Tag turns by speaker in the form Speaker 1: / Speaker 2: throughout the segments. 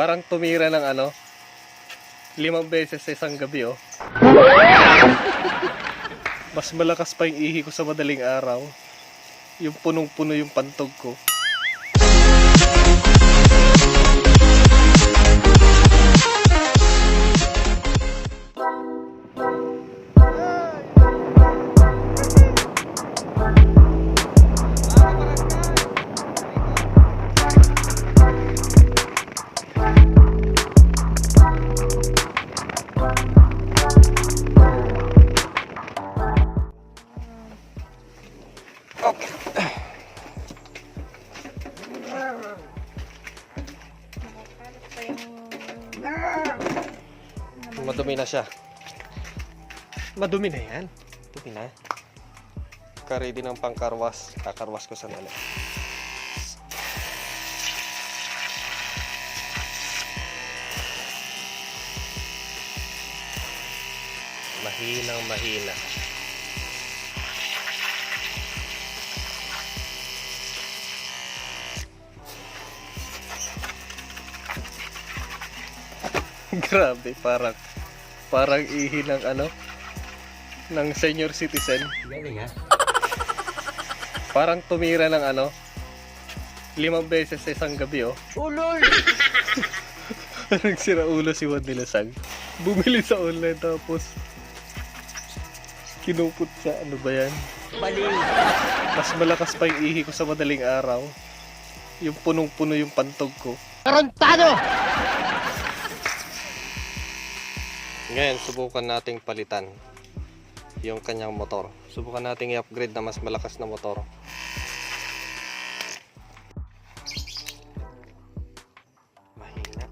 Speaker 1: Parang tumira ng ano, limang beses sa isang gabi oh. Mas malakas pa yung ihi ko sa madaling araw. Yung punong-puno yung pantog ko. Madumi na siya. Madumi na yan. Madumi na. Ka-ready ng pangkarwas. Kakarwas ko sandali. Mahinang mahina. Grabe, parang parang ihi ng ano ng senior citizen.
Speaker 2: Galing ha?
Speaker 1: Parang tumira ng ano limang beses sa isang gabi oh.
Speaker 2: Ulol!
Speaker 1: Parang sira ulo si Juan Nilasag. Bumili sa online tapos kinupot sa ano ba yan?
Speaker 2: Bali!
Speaker 1: Mas malakas pa yung ihi ko sa madaling araw. Yung punong-puno yung pantog ko.
Speaker 2: Tarantado!
Speaker 1: Ngayon, subukan nating palitan yung kanyang motor. Subukan nating i-upgrade na mas malakas na motor. Mahina.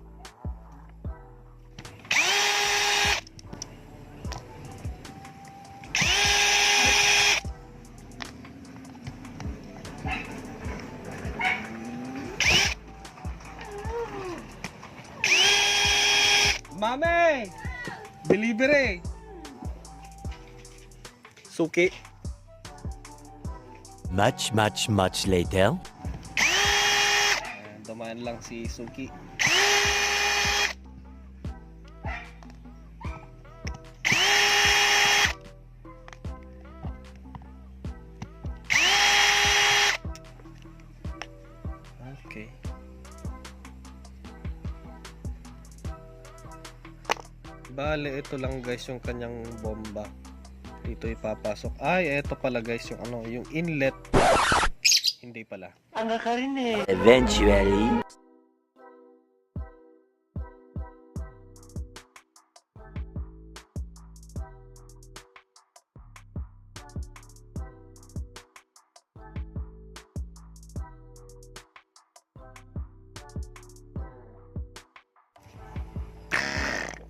Speaker 1: Mame! Delivery! Suki.
Speaker 3: Much, much, much later.
Speaker 1: Ayan, dumaan lang si Suki. Bale, ito lang guys yung kanyang bomba. Dito ipapasok. Ay, ito pala guys yung ano, yung inlet. Hindi pala.
Speaker 2: Anga ka rin eh.
Speaker 3: Eventually.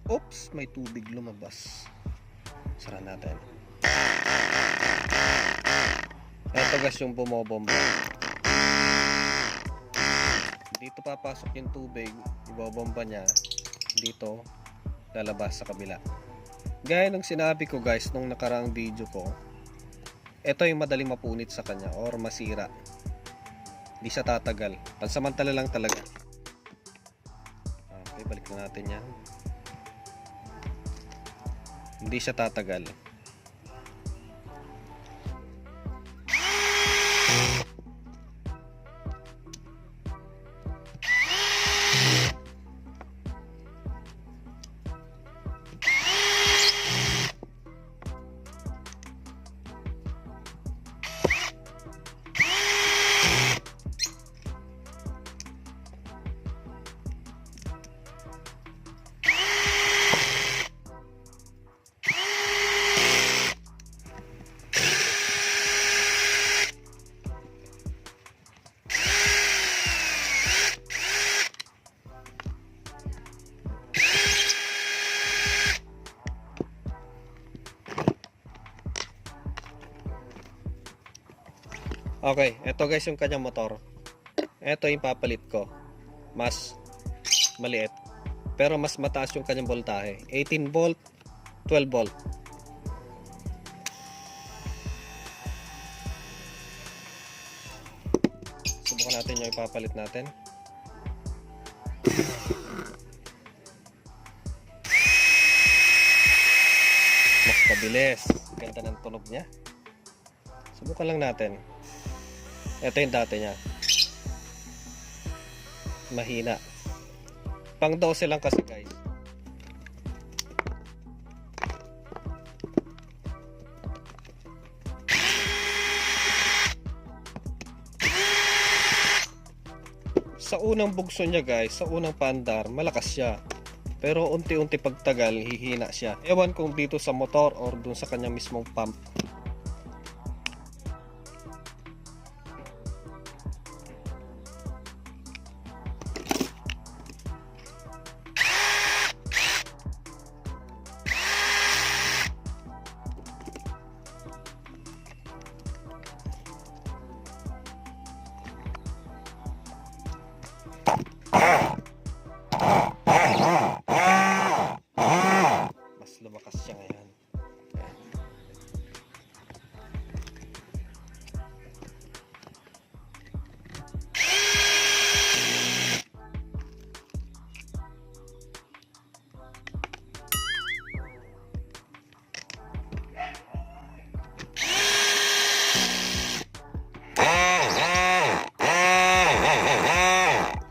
Speaker 1: Oops, may tubig lumabas. Sara natin. Ito guys yung bumobomba. Dito papasok yung tubig, ibobomba niya. Dito, lalabas sa kabila. Gaya ng sinabi ko guys nung nakaraang video ko, ito yung madaling mapunit sa kanya or masira. Hindi siya tatagal. Pansamantala lang talaga. Okay, balik na natin yan. Hindi siya tatagal. Okay, ito guys yung kanyang motor. Ito yung papalit ko. Mas maliit. Pero mas mataas yung kanyang voltahe. 18 volt, 12 volt. Subukan natin yung ipapalit natin. Mas kabilis. Ganda ng tunog niya. Subukan lang natin. Ito yung dati niya. Mahina. Pang 12 lang kasi guys. Sa unang bugso niya guys, sa unang pandar, malakas siya. Pero unti-unti pagtagal, hihina siya. Ewan kung dito sa motor or dun sa kanya mismong pump.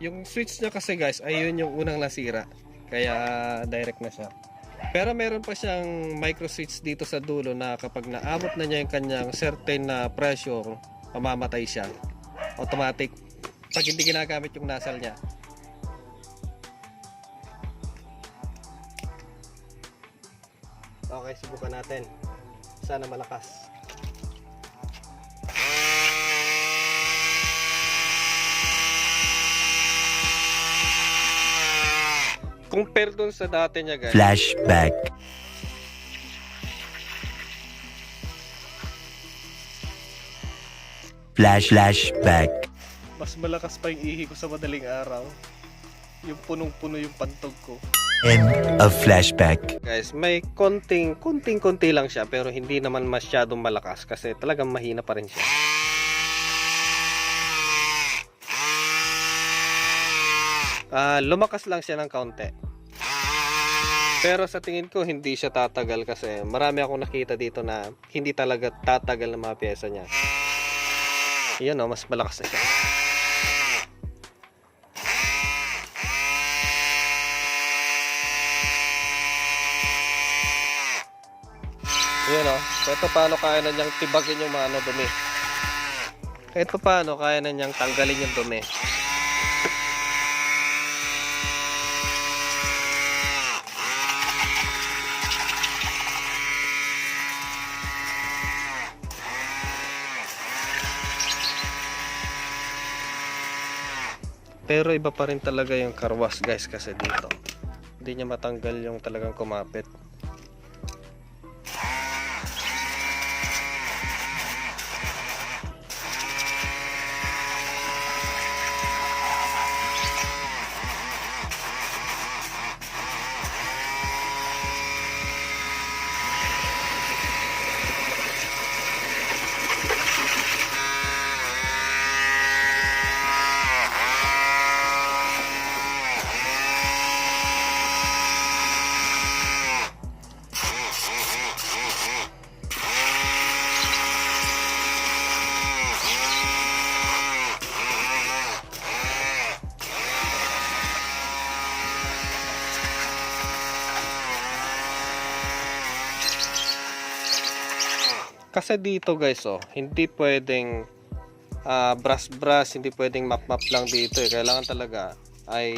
Speaker 1: Yung switch niya kasi guys, ayun yung unang nasira. Kaya direct na siya. Pero meron pa siyang micro switch dito sa dulo na kapag naabot na niya yung kanyang certain na pressure, mamamatay siya. Automatic. Pag hindi ginagamit yung nozzle niya. Okay, subukan natin. Sana malakas. Compare dun sa dati niya guys.
Speaker 3: Flashback. Flash flashback.
Speaker 1: Mas malakas pa yung ihi ko sa madaling araw. Yung punong-puno yung pantog ko.
Speaker 3: End of flashback.
Speaker 1: Guys, may konting, konting-konti lang siya pero hindi naman masyadong malakas kasi talagang mahina pa rin siya. Ah, lumakas lang siya ng kaunti. Pero sa tingin ko hindi siya tatagal kasi marami akong nakita dito na hindi talaga tatagal ng mga pyesa niya. Yan oh, mas malakas na siya. Yan oh, kahit pa paano kaya na niyang tibagin yung mga ano dumi. Kahit pa paano kaya na niyang tanggalin yung dumi. Pero iba pa rin talaga yung karwas guys kasi dito. Hindi niya matanggal yung talagang kumapit. Kasi dito guys oh, hindi pwedeng ah, brush brush, hindi pwedeng map map lang dito eh. Kailangan talaga ay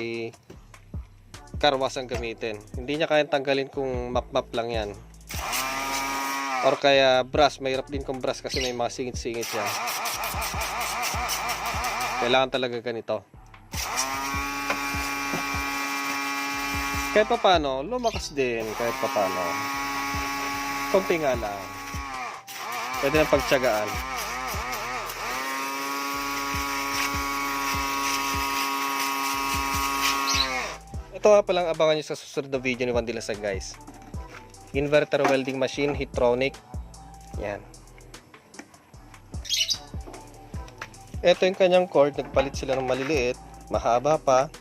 Speaker 1: karwas ang gamitin. Hindi niya kayang tanggalin kung map map lang yan. Or kaya brush, mahirap din kung brush kasi may mga singit-singit siya. Kailangan talaga ganito. Kahit pa paano, lumakas din kahit pa paano. Konti nga lang. Pwede na pagtsagaan. Ito nga palang abangan nyo sa susunod na video ni Wandilasag guys. Inverter welding machine, Hitronic. Yan. Ito yung kanyang cord. Nagpalit sila ng maliliit. Mahaba pa.